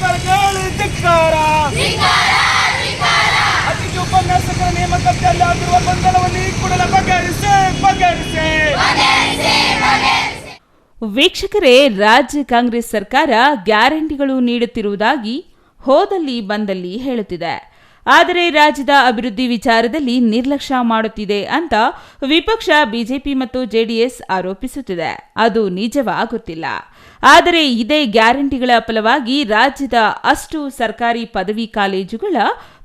ಸರ್ಕಾರಗಳು ಧಿಕ್ಕಾರ. ಅತಿಥಿ ಉಪನ್ಯಾಸಕರ ನೇಮಕದಲ್ಲಿ ಆಗಿರುವ ಗೊಂದಲವನ್ನು ಈ ಕೂಡಲೇ ಬಗೆಹರಿಸಿ ಬಗೆಹರಿಸಿ. ವೀಕ್ಷಕರೇ, ರಾಜ್ಯ ಕಾಂಗ್ರೆಸ್ ಸರ್ಕಾರ ಗ್ಯಾರಂಟಿಗಳು ನೀಡುತ್ತಿರುವುದಾಗಿ ಹೋದಲ್ಲಿ ಬಂದಲ್ಲಿ ಹೇಳುತ್ತಿದೆ. ಆದರೆ ರಾಜ್ಯದ ಅಭಿವೃದ್ಧಿ ವಿಚಾರದಲ್ಲಿ ನಿರ್ಲಕ್ಷ್ಯ ಮಾಡುತ್ತಿದೆ ಅಂತ ವಿಪಕ್ಷ ಬಿಜೆಪಿ ಮತ್ತು ಜೆಡಿಎಸ್ ಆರೋಪಿಸುತ್ತಿದೆ. ಅದು ನಿಜವಾಗುತ್ತಿಲ್ಲ. ಆದರೆ ಇದೇ ಗ್ಯಾರಂಟಿಗಳ ಫಲವಾಗಿ ರಾಜ್ಯದ ಅಷ್ಟು ಸರ್ಕಾರಿ ಪದವಿ ಕಾಲೇಜುಗಳ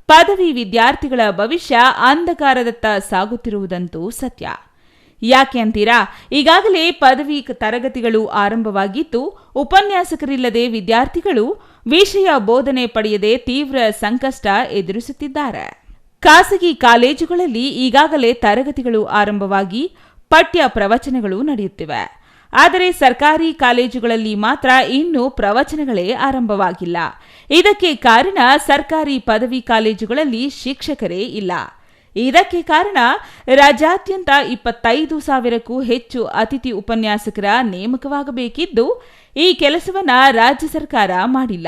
ಪದವಿ ವಿದ್ಯಾರ್ಥಿಗಳ ಭವಿಷ್ಯ ಅಂಧಕಾರದತ್ತ ಸಾಗುತ್ತಿರುವುದಂತೂ ಸತ್ಯ. ಯಾಕೆ ಅಂತೀರಾ? ಈಗಾಗಲೇ ಪದವಿ ತರಗತಿಗಳು ಆರಂಭವಾಗಿದ್ದು ಉಪನ್ಯಾಸಕರಿಲ್ಲದೆ ವಿದ್ಯಾರ್ಥಿಗಳು ವಿಷಯ ಬೋಧನೆ ಪಡೆಯದೆ ತೀವ್ರ ಸಂಕಷ್ಟ ಎದುರಿಸುತ್ತಿದ್ದಾರೆ. ಖಾಸಗಿ ಕಾಲೇಜುಗಳಲ್ಲಿ ಈಗಾಗಲೇ ತರಗತಿಗಳು ಆರಂಭವಾಗಿ ಪಠ್ಯ ಪ್ರವಚನಗಳು ನಡೆಯುತ್ತಿವೆ. ಆದರೆ ಸರ್ಕಾರಿ ಕಾಲೇಜುಗಳಲ್ಲಿ ಮಾತ್ರ ಇನ್ನೂ ಪ್ರವಚನಗಳೇ ಆರಂಭವಾಗಿಲ್ಲ. ಇದಕ್ಕೆ ಕಾರಣ ಸರ್ಕಾರಿ ಪದವಿ ಕಾಲೇಜುಗಳಲ್ಲಿ ಶಿಕ್ಷಕರೇ ಇಲ್ಲ. ಇದಕ್ಕೆ ಕಾರಣ ರಾಜ್ಯಾದ್ಯಂತ ಇಪ್ಪತ್ತೈದು ಸಾವಿರಕ್ಕೂ ಹೆಚ್ಚು ಅತಿಥಿ ಉಪನ್ಯಾಸಕರ ನೇಮಕವಾಗಬೇಕಿದ್ದು ಈ ಕೆಲಸವನ್ನ ರಾಜ್ಯ ಸರ್ಕಾರ ಮಾಡಿಲ್ಲ.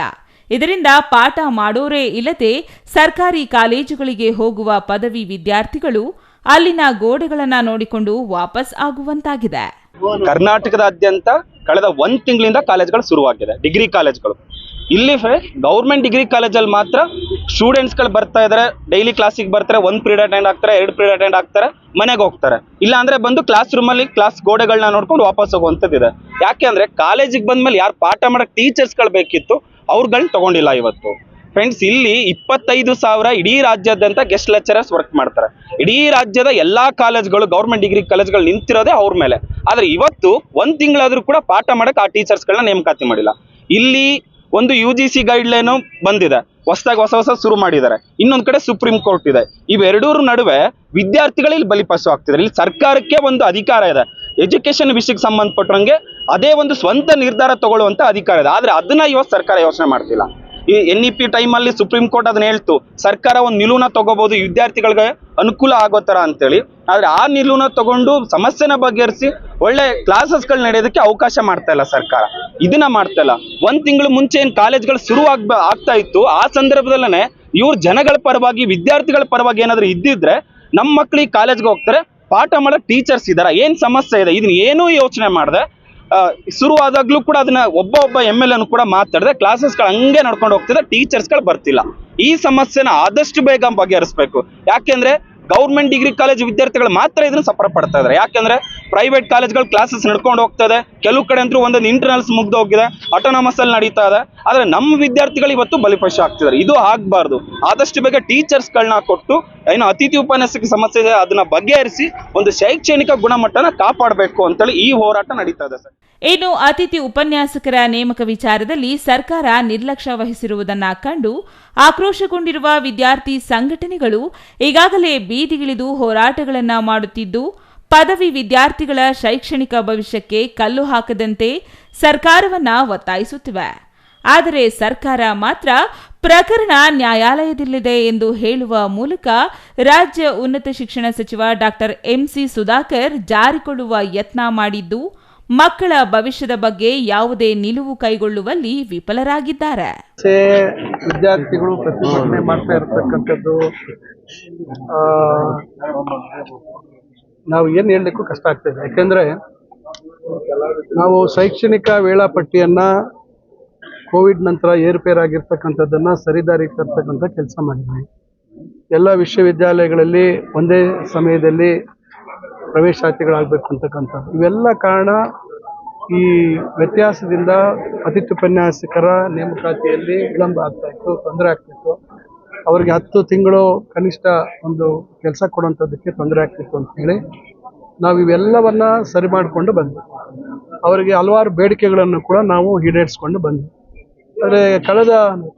ಇದರಿಂದ ಪಾಠ ಮಾಡೋರೇ ಇಲ್ಲದೆ ಸರ್ಕಾರಿ ಕಾಲೇಜುಗಳಿಗೆ ಹೋಗುವ ಪದವಿ ವಿದ್ಯಾರ್ಥಿಗಳು ಅಲ್ಲಿನ ಗೋಡೆಗಳನ್ನ ನೋಡಿಕೊಂಡು ವಾಪಸ್ ಆಗುವಂತಾಗಿದೆ. ಕರ್ನಾಟಕದಾದ್ಯಂತ ಕಳೆದ ಒಂದ್ ತಿಂಗಳಿಂದ ಕಾಲೇಜ್ಗಳು ಶುರುವಾಗಿದೆ. ಡಿಗ್ರಿ ಕಾಲೇಜ್ಗಳು. ಇಲ್ಲಿ ಗೌರ್ಮೆಂಟ್ ಡಿಗ್ರಿ ಕಾಲೇಜಲ್ಲಿ ಮಾತ್ರ ಸ್ಟೂಡೆಂಟ್ಸ್ಗಳು ಬರ್ತಾ ಇದ್ದಾರೆ ಡೈಲಿ ಕ್ಲಾಸಿಗೆ ಬರ್ತಾರೆ, ಒಂದು ಪೀರಿಯಡ್ ಅಟೆಂಡ್ ಆಗ್ತಾರೆ, ಎರಡು ಪೀರಿಯಡ್ ಅಟೆಂಡ್ ಆಗ್ತಾರೆ, ಮನೆಗೆ ಹೋಗ್ತಾರೆ. ಇಲ್ಲ ಅಂದ್ರೆ ಬಂದು ಕ್ಲಾಸ್ ರೂಮಲ್ಲಿ ಕ್ಲಾಸ್ ಗೋಡೆಗಳನ್ನ ನೋಡ್ಕೊಂಡು ವಾಪಸ್ ಹೋಗುವಂಥದ್ದಿದೆ ಯಾಕೆ ಅಂದ್ರೆ ಕಾಲೇಜಿಗೆ ಬಂದ್ಮೇಲೆ ಯಾರು ಪಾಠ ಮಾಡಕ್ ಟೀಚರ್ಸ್ಗಳು ಬೇಕಿತ್ತು ಅವ್ರುಗಳನ್ನ ತಗೊಂಡಿಲ್ಲ ಇವತ್ತು. ಫ್ರೆಂಡ್ಸ್ ಇಲ್ಲಿ ಇಪ್ಪತ್ತೈದು ಸಾವಿರ ಇಡೀ ರಾಜ್ಯಾದ್ಯಂತ ಗೆಸ್ಟ್ ಲೆಕ್ಚರರ್ಸ್ ವರ್ಕ್ ಮಾಡ್ತಾರೆ. ಇಡೀ ರಾಜ್ಯದ ಎಲ್ಲಾ ಕಾಲೇಜ್ಗಳು ಗೌರ್ಮೆಂಟ್ ಡಿಗ್ರಿ ಕಾಲೇಜ್ಗಳು ನಿಂತಿರೋದೇ ಅವ್ರ ಮೇಲೆ. ಆದರೆ ಇವತ್ತು ಒಂದು ತಿಂಗಳಾದರೂ ಕೂಡ ಪಾಠ ಮಾಡಕ್ ಆ ಟೀಚರ್ಸ್ಗಳನ್ನ ನೇಮಕಾತಿ ಮಾಡಿಲ್ಲ. ಇಲ್ಲಿ ಒಂದು ಯು ಜಿ ಸಿ ಗೈಡ್ಲೈನು ಬಂದಿದೆ. ಹೊಸದಾಗಿ ಹೊಸ ಹೊಸ ಶುರು ಮಾಡಿದ್ದಾರೆ. ಇನ್ನೊಂದು ಕಡೆ ಸುಪ್ರೀಂ ಕೋರ್ಟ್ ಇದೆ. ಇವೆರಡೂರ ನಡುವೆ ವಿದ್ಯಾರ್ಥಿಗಳು ಇಲ್ಲಿ ಬಲಿಪಶು ಆಗ್ತಿದ್ದಾರೆ ಇಲ್ಲಿ ಸರ್ಕಾರಕ್ಕೆ ಒಂದು ಅಧಿಕಾರ ಇದೆ. ಎಜುಕೇಶನ್ ವಿಷಯಕ್ಕೆ ಸಂಬಂಧಪಟ್ಟಂಗೆ ಅದೇ ಒಂದು ಸ್ವಂತ ನಿರ್ಧಾರ ತಗೊಳ್ಳುವಂಥ ಅಧಿಕಾರ ಇದೆ. ಆದ್ರೆ ಅದನ್ನ ಇವತ್ತು ಸರ್ಕಾರ ಯೋಚನೆ ಮಾಡ್ತಿಲ್ಲ. ಈ ಎನ್ ಇ ಪಿ ಟೈಮಲ್ಲಿ ಸುಪ್ರೀಂ ಕೋರ್ಟ್ ಅದನ್ನ ಹೇಳ್ತು, ಸರ್ಕಾರ ಒಂದು ನಿಲುವನ್ನ ತಗೋಬಹುದು ವಿದ್ಯಾರ್ಥಿಗಳಿಗೆ ಅನುಕೂಲ ಆಗೋ ತರ ಅಂತೇಳಿ. ಆದ್ರೆ ಆ ನಿಲುವನ್ನ ತಗೊಂಡು ಸಮಸ್ಯೆನ ಬಗೆಹರಿಸಿ ಒಳ್ಳೆ ಕ್ಲಾಸಸ್ಗಳು ನಡೆಯೋದಕ್ಕೆ ಅವಕಾಶ ಮಾಡ್ತಾ ಇಲ್ಲ ಸರ್ಕಾರ. ಇದನ್ನ ಮಾಡ್ತಾ ಇಲ್ಲ. ಒಂದ್ ತಿಂಗಳು ಮುಂಚೆ ಏನ್ ಕಾಲೇಜ್ಗಳು ಶುರು ಆಗ್ ಆಗ್ತಾ ಇತ್ತು, ಆ ಸಂದರ್ಭದಲ್ಲೇ ಇವ್ರು ಜನಗಳ ಪರವಾಗಿ, ವಿದ್ಯಾರ್ಥಿಗಳ ಪರವಾಗಿ ಏನಾದ್ರು ಇದ್ದಿದ್ರೆ ನಮ್ಮ ಮಕ್ಳಿಗೆ ಕಾಲೇಜ್ಗೆ ಹೋಗ್ತಾರೆ, ಪಾಠ ಮಾಡೋ ಟೀಚರ್ಸ್ ಇದಾರ. ಏನ್ ಸಮಸ್ಯೆ ಇದೆ? ಇದನ್ನ ಏನೂ ಯೋಚನೆ ಮಾಡಿದೆ. ಶುರುವಾದಾಗ್ಲೂ ಕೂಡ ಅದನ್ನ ಒಬ್ಬ ಒಬ್ಬ ಎಂ ಎಲ್ ಎನು ಕೂಡ ಮಾತಾಡಿದೆ ಕ್ಲಾಸಸ್ಗಳು ಹಂಗೆ ನಡ್ಕೊಂಡು ಹೋಗ್ತಿದೆ ಟೀಚರ್ಸ್ಗಳು ಬರ್ತಿಲ್ಲ. ಈ ಸಮಸ್ಯೆನ ಆದಷ್ಟು ಬೇಗ ಬಗೆಹರಿಸಬೇಕು. ಯಾಕೆಂದ್ರೆ ಗೌರ್ಮೆಂಟ್ ಡಿಗ್ರಿ, ಕಾಲೇಜ್ ವಿದ್ಯಾರ್ಥಿಗಳು ಮಾತ್ರ ಇದನ್ನ ಸಫರ್ ಪಡ್ತಾ ಇದಾರೆ. ಯಾಕೆಂದ್ರೆ ಪ್ರೈವೇಟ್ ಕಾಲೇಜ್ಗಳು ಕ್ಲಾಸಸ್ ನಡ್ಕೊಂಡು ಹೋಗ್ತಾ ಇದೆ ಕೆಲವು ಕಡೆ ಅಂತೂ ಒಂದೊಂದು ಇಂಟರ್ನಲ್ಸ್ ಮುಗ್ದು ಹೋಗಿದೆ. ಆಟೋನಮಸ್ ಅಲ್ಲಿ ನಡೀತಾ ಇದೆ. ಆದ್ರೆ ನಮ್ಮ ವಿದ್ಯಾರ್ಥಿಗಳು ಇವತ್ತು ಬಲಿಪಶ ಆಗ್ತಿದ್ದಾರೆ. ಇದು ಆಗಬಾರ್ದು. ಆದಷ್ಟು ಬೇಗ ಟೀಚರ್ಸ್ಗಳನ್ನ ಕೊಟ್ಟು ಏನು ಅತಿಥಿ ಉಪನ್ಯಾಸಕ್ಕೆ ಸಮಸ್ಯೆ ಇದೆ, ಅದನ್ನ ಬಗೆಹರಿಸಿ ಒಂದು ಶೈಕ್ಷಣಿಕ ಗುಣಮಟ್ಟನ ಕಾಪಾಡಬೇಕು ಅಂತೇಳಿ ಈ ಹೋರಾಟ ನಡೀತಾ ಇದೆ ಸರ್. ಇನ್ನು ಅತಿಥಿ ಉಪನ್ಯಾಸಕರ ನೇಮಕ ವಿಚಾರದಲ್ಲಿ ಸರ್ಕಾರ ನಿರ್ಲಕ್ಷ್ಯ ವಹಿಸಿರುವುದನ್ನು ಕಂಡು ಆಕ್ರೋಶಗೊಂಡಿರುವ ವಿದ್ಯಾರ್ಥಿ ಸಂಘಟನೆಗಳು ಈಗಾಗಲೇ ಬೀದಿಗಿಳಿದು ಹೋರಾಟಗಳನ್ನು ಮಾಡುತ್ತಿದ್ದು ಪದವಿ ವಿದ್ಯಾರ್ಥಿಗಳ ಶೈಕ್ಷಣಿಕ ಭವಿಷ್ಯಕ್ಕೆ ಕಲ್ಲು ಹಾಕದಂತೆ ಸರ್ಕಾರವನ್ನ ಒತ್ತಾಯಿಸುತ್ತಿವೆ. ಆದರೆ ಸರ್ಕಾರ ಮಾತ್ರ ಪ್ರಕರಣ ನ್ಯಾಯಾಲಯದಲ್ಲಿದೆ ಎಂದು ಹೇಳುವ ಮೂಲಕ ರಾಜ್ಯ ಉನ್ನತ ಶಿಕ್ಷಣ ಸಚಿವ ಡಾಕ್ಟರ್ ಎಂಸಿ ಸುಧಾಕರ್ ಜಾರಿಕೊಳ್ಳುವ ಯತ್ನ ಮಾಡಿದ್ದು, ಮಕ್ಕಳ ಭವಿಷ್ಯದ ಬಗ್ಗೆ ಯಾವುದೇ ನಿಲುವು ಕೈಗೊಳ್ಳುವಲ್ಲಿ ವಿಫಲರಾಗಿದ್ದಾರೆ. ವಿದ್ಯಾರ್ಥಿಗಳು ಪ್ರತಿಭಟನೆ ಮಾಡ್ತಾ ಇರತಕ್ಕಂಥದ್ದು ನಾವು ಏನು ಹೇಳಲಿಕ್ಕೂ ಕಷ್ಟ ಆಗ್ತದೆ ಯಾಕೆಂದರೆ ನಾವು ಶೈಕ್ಷಣಿಕ ವೇಳಾಪಟ್ಟಿಯನ್ನು ಕೋವಿಡ್ ನಂತರ ಏರುಪೇರಾಗಿರ್ತಕ್ಕಂಥದ್ದನ್ನು ಸರಿದಾರಿ ತರ್ತಕ್ಕಂಥ ಕೆಲಸ ಮಾಡಿದ್ವಿ. ಎಲ್ಲ ವಿಶ್ವವಿದ್ಯಾಲಯಗಳಲ್ಲಿ ಒಂದೇ ಸಮಯದಲ್ಲಿ ಪ್ರವೇಶಾತಿಗಳಾಗಬೇಕು ಅಂತಕ್ಕಂಥದ್ದು. ಇವೆಲ್ಲ ಕಾರಣ ಈ ವ್ಯತ್ಯಾಸದಿಂದ ಅತಿಥಿ ಉಪನ್ಯಾಸಕರ ನೇಮಕಾತಿಯಲ್ಲಿ ವಿಳಂಬ ಆಗ್ತಾಯಿತ್ತು ತೊಂದರೆ ಆಗ್ತಿತ್ತು ಅವರಿಗೆ ಹತ್ತು ತಿಂಗಳು ಕನಿಷ್ಠ ಒಂದು ಕೆಲಸ ಕೊಡುವಂಥದ್ದಕ್ಕೆ ತೊಂದರೆ ಆಗ್ತಿತ್ತು ಅಂತ ಹೇಳಿ ನಾವು ಇವೆಲ್ಲವನ್ನು ಸರಿ ಮಾಡಿಕೊಂಡು ಬಂದ್ವಿ. ಅವರಿಗೆ ಹಲವಾರು ಬೇಡಿಕೆಗಳನ್ನು ಕೂಡ ನಾವು ಈಡೇರಿಸ್ಕೊಂಡು ಬಂದ್ವಿ. ಆದರೆ ಕಳೆದ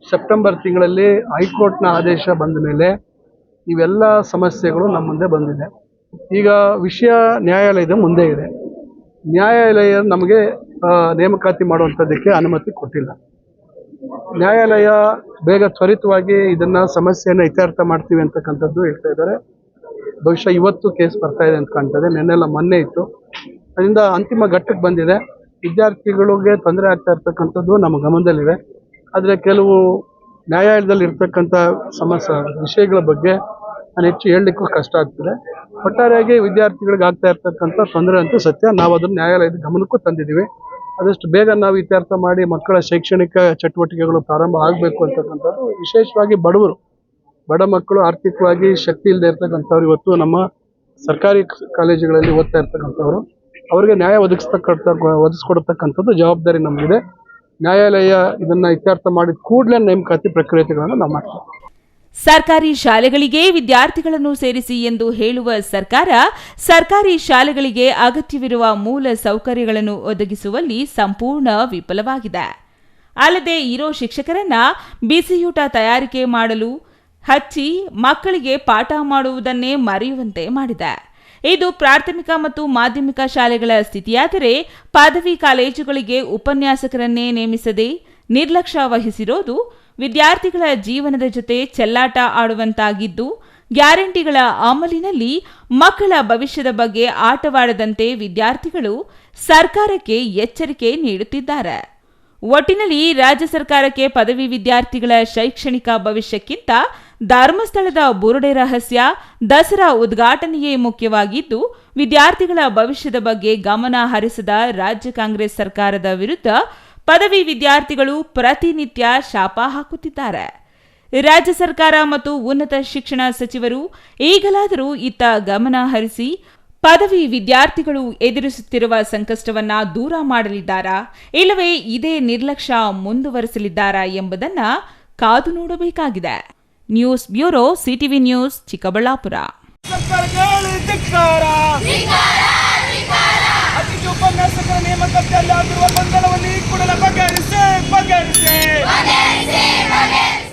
ಸೆಪ್ಟೆಂಬರ್ ತಿಂಗಳಲ್ಲಿ ಹೈಕೋರ್ಟ್ನ ಆದೇಶ ಬಂದ ಮೇಲೆ ಇವೆಲ್ಲ ಸಮಸ್ಯೆಗಳು ನಮ್ಮ ಮುಂದೆ ಬಂದಿದೆ. ಈಗ ವಿಷಯ ನ್ಯಾಯಾಲಯದ ಮುಂದೆ ಇದೆ. ನ್ಯಾಯಾಲಯ ನಮಗೆ ನೇಮಕಾತಿ ಮಾಡುವಂಥದ್ದಕ್ಕೆ ಅನುಮತಿ ಕೊಟ್ಟಿಲ್ಲ. ನ್ಯಾಯಾಲಯ ಬೇಗ ತ್ವರಿತವಾಗಿ ಇದನ್ನ ಸಮಸ್ಯೆಯನ್ನು ಇತ್ಯರ್ಥ ಮಾಡ್ತೀವಿ ಅಂತಕ್ಕಂಥದ್ದು ಹೇಳ್ತಾ ಇದ್ದಾರೆ. ಬಹುಶಃ ಇವತ್ತು ಕೇಸ್ ಬರ್ತಾ ಇದೆ ಅಂತ ಕಾಣ್ತದೆ. ನೆನ್ನೆಲ್ಲ ಮೊನ್ನೆ ಇತ್ತು. ಅದರಿಂದ ಅಂತಿಮ ಘಟ್ಟಕ್ಕೆ ಬಂದಿದೆ. ವಿದ್ಯಾರ್ಥಿಗಳಿಗೆ ತೊಂದರೆ ಆಗ್ತಾ ಇರ್ತಕ್ಕಂಥದ್ದು ನಮ್ಮ ಗಮನದಲ್ಲಿವೆ. ಆದರೆ ಕೆಲವು ನ್ಯಾಯಾಲಯದಲ್ಲಿ ಇರ್ತಕ್ಕಂಥ ಸಮಸ್ಯೆ ವಿಷಯಗಳ ಬಗ್ಗೆ ನಾನು ಹೆಚ್ಚು ಹೇಳಲಿಕ್ಕೂ ಕಷ್ಟ ಆಗ್ತದೆ. ಒಟ್ಟಾರೆಯಾಗಿ ವಿದ್ಯಾರ್ಥಿಗಳಿಗೆ ಆಗ್ತಾ ಇರ್ತಕ್ಕಂಥ ತೊಂದರೆ ಅಂತೂ ಸತ್ಯ. ನಾವು ಅದನ್ನು ನ್ಯಾಯಾಲಯದ ಗಮನಕ್ಕೂ ತಂದಿದ್ದೀವಿ. ಆದಷ್ಟು ಬೇಗ ನಾವು ಇತ್ಯರ್ಥ ಮಾಡಿ ಮಕ್ಕಳ ಶೈಕ್ಷಣಿಕ ಚಟುವಟಿಕೆಗಳು ಪ್ರಾರಂಭ ಆಗಬೇಕು ಅಂತಕ್ಕಂಥದ್ದು. ವಿಶೇಷವಾಗಿ ಬಡವರು. ಬಡ ಮಕ್ಕಳು ಆರ್ಥಿಕವಾಗಿ ಶಕ್ತಿ ಇಲ್ಲದೆ ಇರ್ತಕ್ಕಂಥವ್ರು ಇವತ್ತು ನಮ್ಮ ಸರ್ಕಾರಿ ಕಾಲೇಜುಗಳಲ್ಲಿ ಓದ್ತಾ ಇರ್ತಕ್ಕಂಥವ್ರು. ಅವರಿಗೆ ನ್ಯಾಯ ಒದಗಿಸ್ತಕ್ಕಂಥ, ಒದಗಿಸ್ಕೊಡ್ತಕ್ಕಂಥದ್ದು ಜವಾಬ್ದಾರಿ ನಮಗಿದೆ. ನ್ಯಾಯಾಲಯ ಇದನ್ನ ಇತ್ಯರ್ಥ ಮಾಡಿದ ಕೂಡಲೇ ನೇಮಕಾತಿ ಪ್ರಕ್ರಿಯೆಗಳನ್ನು ನಾವು ಮಾಡ್ತೀವಿ. ಸರ್ಕಾರಿ ಶಾಲೆಗಳಿಗೆ ವಿದ್ಯಾರ್ಥಿಗಳನ್ನು ಸೇರಿಸಿ ಎಂದು ಹೇಳುವ ಸರ್ಕಾರ, ಸರ್ಕಾರಿ ಶಾಲೆಗಳಿಗೆ ಅಗತ್ಯವಿರುವ ಮೂಲ ಸೌಕರ್ಯಗಳನ್ನು ಒದಗಿಸುವಲ್ಲಿ ಸಂಪೂರ್ಣ ವಿಫಲವಾಗಿದೆ. ಅಲ್ಲದೆ ಇರೋ ಶಿಕ್ಷಕರನ್ನ ಬಿಸಿಯೂಟ ತಯಾರಿಕೆ ಮಾಡಲು, ಹಚ್ಚಿ ಮಕ್ಕಳಿಗೆ ಪಾಠ ಮಾಡುವುದನ್ನೇ ಮರೆಯುವಂತೆ ಮಾಡಿದೆ. ಇದು ಪ್ರಾಥಮಿಕ ಮತ್ತು ಮಾಧ್ಯಮಿಕ ಶಾಲೆಗಳ ಸ್ಥಿತಿಯಾದರೆ ಪದವಿ ಕಾಲೇಜುಗಳಿಗೆ ಉಪನ್ಯಾಸಕರನ್ನೇ ನೇಮಿಸದೆ ನಿರ್ಲಕ್ಷ್ಯ ವಹಿಸಿರೋದು ವಿದ್ಯಾರ್ಥಿಗಳ ಜೀವನದ ಜೊತೆ ಚೆಲ್ಲಾಟ ಆಡುವಂತಾಗಿದ್ದು, ಗ್ಯಾರಂಟಿಗಳ ಅಮಲಿನಲ್ಲಿ ಮಕ್ಕಳ ಭವಿಷ್ಯದ ಬಗ್ಗೆ ಆಟವಾಡದಂತೆ ವಿದ್ಯಾರ್ಥಿಗಳು ಸರ್ಕಾರಕ್ಕೆ ಎಚ್ಚರಿಕೆ ನೀಡುತ್ತಿದ್ದಾರೆ. ಒಟ್ಟಿನಲ್ಲಿ ರಾಜ್ಯ ಸರ್ಕಾರಕ್ಕೆ ಪದವಿ ವಿದ್ಯಾರ್ಥಿಗಳ ಶೈಕ್ಷಣಿಕ ಭವಿಷ್ಯಕ್ಕಿಂತ ಧರ್ಮಸ್ಥಳದ ಬುರುಡೆ ರಹಸ್ಯ ದಸರಾ ಉದ್ಘಾಟನೆಯೇ ಮುಖ್ಯವಾಗಿದ್ದು, ವಿದ್ಯಾರ್ಥಿಗಳ ಭವಿಷ್ಯದ ಬಗ್ಗೆ ಗಮನ ಹರಿಸದ ರಾಜ್ಯ ಕಾಂಗ್ರೆಸ್ ಸರ್ಕಾರದ ವಿರುದ್ಧ ಪದವಿ ವಿದ್ಯಾರ್ಥಿಗಳು ಪ್ರತಿನಿತ್ಯ ಶಾಪ ಹಾಕುತ್ತಿದ್ದಾರೆ. ರಾಜ್ಯ ಸರ್ಕಾರ ಮತ್ತು ಉನ್ನತ ಶಿಕ್ಷಣ ಸಚಿವರು ಈಗಲಾದರೂ ಇತ್ತ ಗಮನ ಹರಿಸಿ ಪದವಿ ವಿದ್ಯಾರ್ಥಿಗಳು ಎದುರಿಸುತ್ತಿರುವ ಸಂಕಷ್ಟವನ್ನ ದೂರ ಮಾಡಲಿದ್ದಾರಾ, ಇಲ್ಲವೇ ಇದೇ ನಿರ್ಲಕ್ಷ್ಯ ಮುಂದುವರೆಸಲಿದ್ದಾರಾ ಎಂಬುದನ್ನ ಕಾದು ನೋಡಬೇಕಾಗಿದೆ. News bureau CTV news, Chikkaballapur. मगन से मगन से मगन